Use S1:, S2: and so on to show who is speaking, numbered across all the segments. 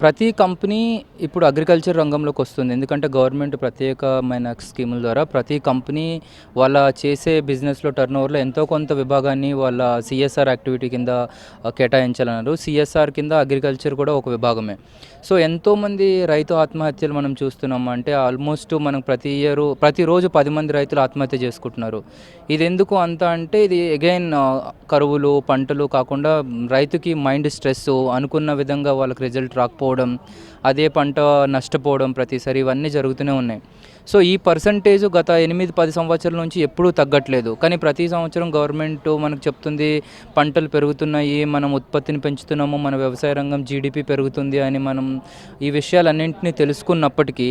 S1: ప్రతి కంపెనీ ఇప్పుడు అగ్రికల్చర్ రంగంలోకి వస్తుంది. ఎందుకంటే గవర్నమెంట్ ప్రత్యేకమైన స్కీముల ద్వారా ప్రతి కంపెనీ వాళ్ళ చేసే బిజినెస్లో టర్న్ ఓవర్లో ఎంతో కొంత విభాగాన్ని వాళ్ళ సిఎస్ఆర్ యాక్టివిటీ కింద కేటాయించాలన్నారు. సిఎస్ఆర్ కింద అగ్రికల్చర్ కూడా ఒక విభాగమే. సో ఎంతోమంది రైతు ఆత్మహత్యలు మనం చూస్తున్నాం అంటే ఆల్మోస్ట్ మనం ప్రతి ఇయర్ ప్రతిరోజు పది మంది రైతులు ఆత్మహత్య చేసుకుంటున్నారు. ఇది ఎందుకు అంత అంటే ఇది అగైన్ కరువులు పంటలు కాకుండా రైతుకి మైండ్ స్ట్రెస్ అనుకున్న విధంగా వాళ్ళకి రిజల్ట్ పోవడం అదే పంట నష్టపోవడం ప్రతిసారి ఇవన్నీ జరుగుతూనే ఉన్నాయి. సో ఈ పర్సంటేజ్ గత ఎనిమిది పది సంవత్సరాల నుంచి ఎప్పుడూ తగ్గట్లేదు. కానీ ప్రతి సంవత్సరం గవర్నమెంట్ మనకు చెప్తుంది పంటలు పెరుగుతున్నాయి మనం ఉత్పత్తిని పెంచుతున్నాము మన వ్యవసాయ రంగం జీడిపి పెరుగుతుంది అని మనం ఈ విషయాలన్నింటినీ తెలుసుకున్నప్పటికీ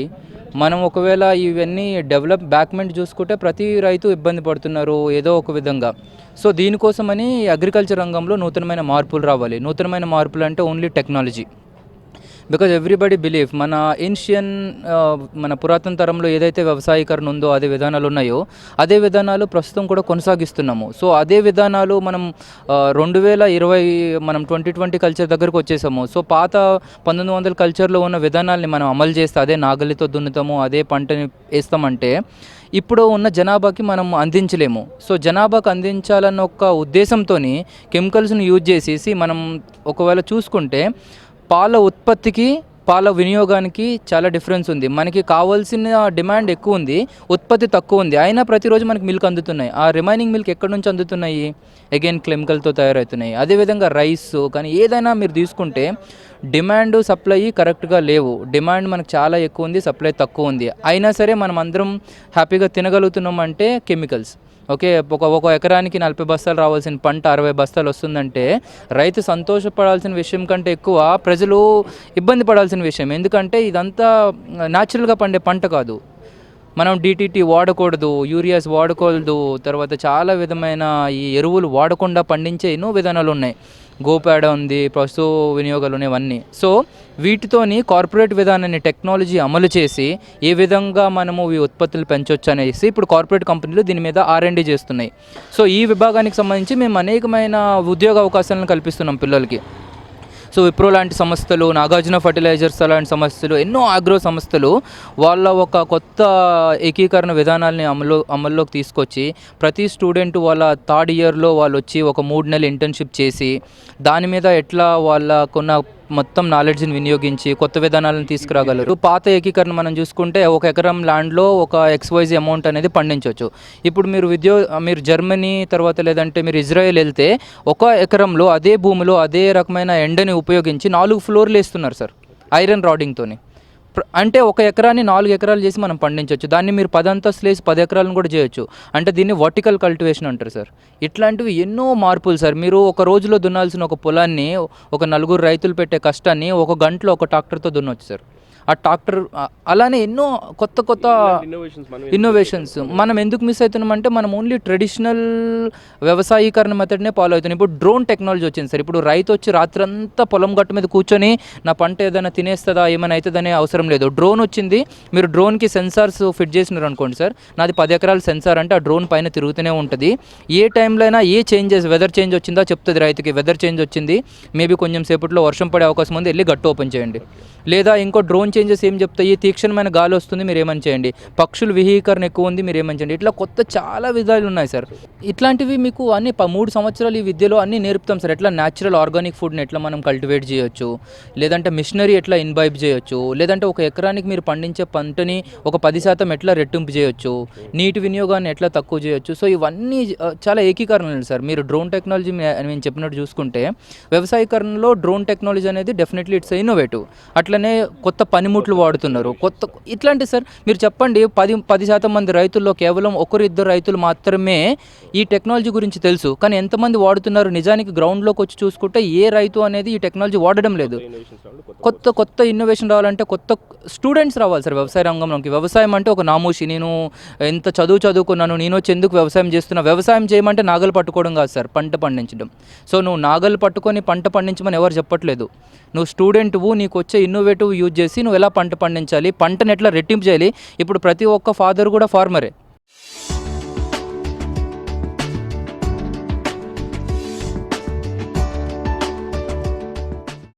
S1: మనం ఒకవేళ ఇవన్నీ డెవలప్ బ్యాక్మెంట్ చూసుకుంటే ప్రతి రైతు ఇబ్బంది పడుతున్నారు ఏదో ఒక విధంగా. సో దీనికోసమని అగ్రికల్చర్ రంగంలో నూతనమైన మార్పులు రావాలి. నూతనమైన మార్పులు అంటే only technology. Because everybody believe మన ఏన్షియన్ uh, మన పురాతన తరంలో ఏదైతే వ్యవసాయీకరణ ఉందో అదే విధానాలు ఉన్నాయో అదే విధానాలు ప్రస్తుతం కూడా కొనసాగిస్తున్నాము. సో అదే విధానాలు మనం uh, రెండు వేల ఇరవై మనం ట్వంటీ ట్వంటీ కల్చర్ దగ్గరకు వచ్చేసాము. సో పాత పంతొమ్మిది వందల కల్చర్లో ఉన్న విధానాల్ని మనం అమలు చేస్తే అదే నాగలితో దున్నుతాము అదే పంటని వేస్తామంటే ఇప్పుడు ఉన్న జనాభాకి మనం అందించలేము. సో జనాభాకి అందించాలన్న ఒక ఉద్దేశంతో కెమికల్స్ని యూజ్ చేసేసి మనం ఒకవేళ చూసుకుంటే పాల ఉత్పత్తికి పాల వినియోగానికి చాలా డిఫరెన్స్ ఉంది. మనకి కావాల్సిన డిమాండ్ ఎక్కువ ఉంది ఉత్పత్తి తక్కువ ఉంది. అయినా ప్రతిరోజు మనకి మిల్క్ అందుతున్నాయి. ఆ రిమైనింగ్ మిల్క్ ఎక్కడి నుంచి అందుతున్నాయి? అగైన్ కెమికల్తో తయారవుతున్నాయి. అదేవిధంగా రైస్ కానీ ఏదైనా మీరు తీసుకుంటే డిమాండ్ సప్లై కరెక్ట్గా లేవు. డిమాండ్ మనకు చాలా ఎక్కువ ఉంది సప్లై తక్కువ ఉంది. అయినా సరే మనం అందరం హ్యాపీగా తినగలుగుతున్నాం అంటే కెమికల్స్ ఓకే ఒక ఒక ఎకరానికి నలభై బస్తాలు రావాల్సిన పంట అరవై బస్తాలు వస్తుందంటే రైతు సంతోషపడాల్సిన విషయం కంటే ఎక్కువ ప్రజలు ఇబ్బంది పడాల్సిన విషయం. ఎందుకంటే ఇదంతా న్యాచురల్గా పండే పంట కాదు. మనం డిటిటి వాడకూడదు యూరియాస్ వాడకూడదు తర్వాత చాలా విధమైన ఈ ఎరువులు వాడకుండా పండించే ఎన్నో విధానాలు ఉన్నాయి. గోప్యాడ ఉంది ప్రస్తుత వినియోగాలు ఇవన్నీ. సో వీటితోని కార్పొరేట్ విధానాన్ని టెక్నాలజీ అమలు చేసి ఏ విధంగా మనము ఈ ఉత్పత్తులు పెంచవచ్చు అనేసి ఇప్పుడు కార్పొరేట్ కంపెనీలు దీని మీద ఆర్ఎండి చేస్తున్నాయి. సో ఈ విభాగానికి సంబంధించి మేము అనేకమైన ఉద్యోగ అవకాశాలను కల్పిస్తున్నాం పిల్లలకి. సో విప్రో లాంటి సంస్థలు నాగార్జున ఫర్టిలైజర్స్ లాంటి సంస్థలు ఎన్నో ఆగ్రో సంస్థలు వాళ్ళ ఒక కొత్త ఏకీకరణ విధానాల్ని అమలు అమల్లోకి తీసుకొచ్చి ప్రతి స్టూడెంట్ వాళ్ళ థర్డ్ ఇయర్లో వాళ్ళు వచ్చి ఒక మూడు నెలలు ఇంటర్న్షిప్ చేసి దాని మీద ఎట్లా వాళ్ళకున్న మొత్తం నాలెడ్జ్ని వినియోగించి కొత్త విధానాలను తీసుకురాగలరు. పాత ఏకీకరణ మనం చూసుకుంటే ఒక ఎకరం ల్యాండ్లో ఒక ఎక్స్వైజ్ అమౌంట్ అనేది పండించవచ్చు ఇప్పుడు మీరు విద్యో మీరు జర్మనీ తర్వాత లేదంటే మీరు ఇజ్రాయెల్ వెళ్తే ఒక ఎకరంలో అదే భూమిలో అదే రకమైన ఎండని ఉపయోగించి నాలుగు ఫ్లోర్లు వేస్తున్నారు సార్ ఐరన్ రాడింగ్తోని అంటే ఒక ఎకరాన్ని నాలుగు ఎకరాలు చేసి మనం పండించవచ్చు దాన్ని మీరు పదంతస్తులు వేసి పది ఎకరాలను కూడా చేయొచ్చు. అంటే దీన్ని వర్టికల్ కల్టివేషన్ అంటారు సార్. ఇట్లాంటివి ఎన్నో మార్పులు సార్. మీరు ఒక రోజులో దున్నాల్సిన ఒక పొలాన్ని ఒక నలుగురు రైతులు పెట్టే కష్టాన్ని ఒక గంటలో ఒక ట్రాక్టర్తో దున్నవచ్చు సార్. ఆ ట్రాక్టర్ అలానే ఎన్నో కొత్త కొత్త
S2: ఇన్నోవేషన్స్ మనం
S1: ఇన్నోవేషన్స్ మనం ఎందుకు మిస్ అవుతున్నాం? అంటే మనం ఓన్లీ ట్రెడిషనల్ వ్యవసాయీకరణ మెథడ్నే ఫాలో అవుతున్నాం. ఇప్పుడు డ్రోన్ టెక్నాలజీ వచ్చింది సార్. ఇప్పుడు రైతు వచ్చి రాత్రంతా పొలం గట్టు మీద కూర్చొని నా పంట ఏదైనా తినేస్తుందా ఏమైనా అవుతుందనే అవసరం లేదు. డ్రోన్ వచ్చింది. మీరు డ్రోన్కి సెన్సార్స్ ఫిట్ చేసినారు అనుకోండి సార్. నాది పది ఎకరాల సెన్సార్ అంటే ఆ డ్రోన్ పైన తిరుగుతూనే ఉంటుంది. ఏ టైంలో అయినా ఏ చేంజెస్ వెదర్ చేంజ్ వచ్చిందా చెప్తుంది రైతుకి. వెదర్ చేంజ్ వచ్చింది. మేబీ కొంచెం సేపట్లో వర్షం పడే అవకాశం ఉంది. వెళ్ళి గట్టు ఓపెన్ చేయండి. లేదా ఇంకో డ్రోన్ చేంజెస్ ఏం చెప్తాయి? తీక్షణమైన గాలి వస్తుంది మీరు ఏమని చేయండి? పక్షులు విహీకరణ ఎక్కువ ఉంది మీరు ఏమని చేయండి? ఇట్లా కొత్త చాలా విధాలు ఉన్నాయి సార్. ఇట్లాంటివి మీకు అన్ని ప- మూడు సంవత్సరాలు ఈ విద్యలో అన్ని నేర్పుతాం సార్. ఎట్లా న్యాచురల్ ఆర్గానిక్ ఫుడ్ని ఎట్లా మనం కల్టివేట్ చేయొచ్చు? లేదంటే మిషనరీ ఎట్లా ఇన్వైబ్ చేయొచ్చు? లేదంటే ఒక ఎకరానికి మీరు పండించే పంటని ఒక పది శాతం ఎట్లా రెట్టింపు చేయొచ్చు? నీటి వినియోగాన్ని ఎట్లా తక్కువ చేయొచ్చు? సో ఇవన్నీ చాలా ఏకీకరణలు సార్. మీరు డ్రోన్ టెక్నాలజీ నేను చెప్పినట్టు చూసుకుంటే వ్యవసాయకరణలో డ్రోన్ టెక్నాలజీ అనేది డెఫినెట్లీ ఇట్స్ ఇన్నోవేటివ్ అట్లనే కొత్త పని పనిముట్లు వాడుతున్నారు. కొత్త ఇట్లాంటి సార్ మీరు చెప్పండి పది పది శాతం మంది రైతుల్లో కేవలం ఒకరు ఇద్దరు రైతులు మాత్రమే ఈ టెక్నాలజీ గురించి తెలుసు. కానీ ఎంతమంది వాడుతున్నారు నిజానికి గ్రౌండ్లోకి వచ్చి చూసుకుంటే ఏ రైతు అనేది ఈ టెక్నాలజీ వాడడం లేదు. కొత్త కొత్త ఇన్నోవేషన్ రావాలంటే కొత్త స్టూడెంట్స్ రావాలి సార్ వ్యవసాయ రంగంలోకి. వ్యవసాయం అంటే ఒక నామూషి. నేను ఎంత చదువు చదువుకున్నాను నేను వచ్చి ఎందుకు వ్యవసాయం చేస్తున్నా? వ్యవసాయం చేయమంటే నాగలు పట్టుకోవడం కాదు సార్ పంట పండించడం. సో నువ్వు నాగలు పట్టుకొని పంట పండించమని ఎవరు చెప్పట్లేదు. నువ్వు స్టూడెంట్వు నీకు వచ్చే ఇన్నోవేటివ్ యూజ్ చేసి నువ్వు ఎలా పంట పండించాలి? పంటను ఎట్లా రెట్టింపు చేయాలి? ఇప్పుడు ప్రతి ఒక్క ఫాదర్ కూడా ఫార్మరే